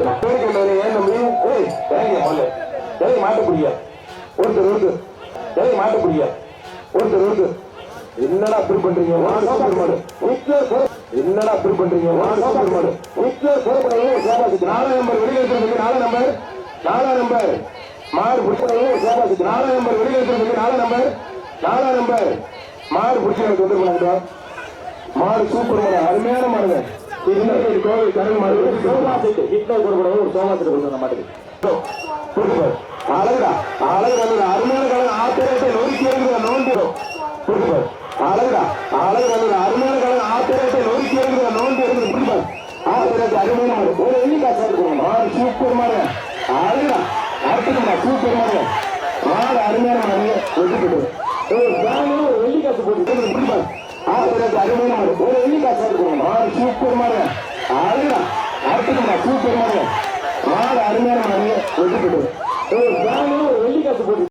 பேருக்கேட்டவரே ஏன் தம்பி ஏய் ஏங்க முதல்ல ஏய் மாட்டக்கூடிய ஒருத்தர் ஒருத்தர் ஏய் மாட்டக்கூடிய ஒருத்தர் ஒருத்தர் என்னடா அப்படி பண்றீங்க மாடு சூப்பர் மாடு ஹிட்லர் என்னடா அப்படி பண்றீங்க மாடு சூப்பர் மாடு ஹிட்லர் சிறப்புடைய சேவாசிக்கு நாலாம் நம்பர். வெளியே நாலாம் நம்பர் நாலாம் நம்பர் மாடு பிடிக்கிறவங்க சேவாசிக்கு நாலாம் நம்பர் வெளியே நாலாம் நம்பர் நாலாம் நம்பர் மாடு பிடிச்சி எனக்கு மாடு சூப்பர் மாடு அருமையான மாடுங்க இது கோவில் கருள் மாடு சோமாசிட்டு ஹிட்லர் கூட ஒரு சோமாசிட்டு கொடுத்த அந்த மாட்டுக்கு அழகுடா அழகு நல்ல அருமையான கலர் ஆத்திரத்தை நொறுக்கி இருக்கிற நோண்டிடும் சூப்பர் அழகுடா அழகு நல்ல அருமையான கலர் ஆத்திரத்தை நொறுக்கி இருக்கிற நோண்டி இருக்கிற சூப்பர் ஆத்திரத்தை அருமையான ஒரு எண்ணிக்கா சேர்த்துக்கணும் மாடு சூப்பர் மாடு அழகுடா அடுத்துக்கா சூப்பர் அருமையான ஒதுக்கிட்டு அருமையான ஒரு வெள்ளிக்காசு எடுக்கணும் மாடு சூப்பர் மாடு அழகா அடுத்துக்கா சூப்பர் மாடு மாடு அருமையான மாடு வெற்றி பெற்று